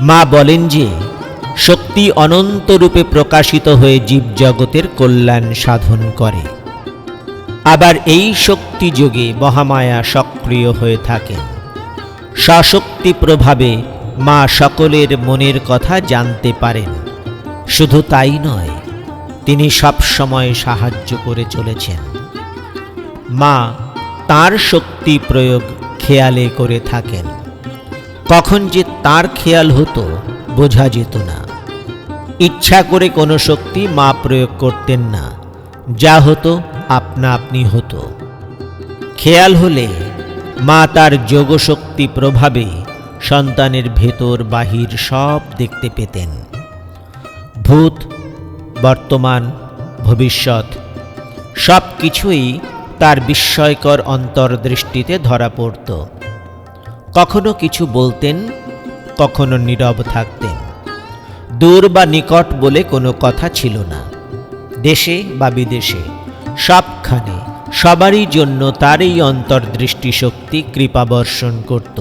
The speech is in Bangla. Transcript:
মা বলেন যে শক্তি অনন্তরূপে প্রকাশিত হয়ে জীবজগতের কল্যাণ সাধন করে। আবার এই শক্তি যোগে মহামায়া সক্রিয় হয়ে থাকেন সশক্তি প্রভাবে মা সকলের মনের কথা জানতে পারেন। শুধু তাই নয়, তিনি সবসময় সাহায্য করে চলেছেন। মা তার শক্তি প্রয়োগ খেয়ালে করে থাকেন। কখন যে তার খেয়াল হতো, বোঝা যেত না। ইচ্ছা করে কোনো শক্তি মা প্রয়োগ করতেন না। যা হতো, আপনা আপনি হতো। খেয়াল হলে মা তার যোগশক্তি প্রভাবে সন্তানের ভেতর বাহির সব দেখতে পেতেন। ভূত, বর্তমান, ভবিষ্যৎ সব কিছুই তার বিস্ময়কর অন্তর্দৃষ্টিতে ধরা পড়ত। কখনো কিছু বলতেন, কখনো নীরব থাকতেন। দূর বা নিকট বলে কোনো কথা ছিল না। দেশে বা বিদেশে, সবখানে সবারই জন্য তার এই অন্তর্দৃষ্টি শক্তি কৃপাবর্ষণ করত।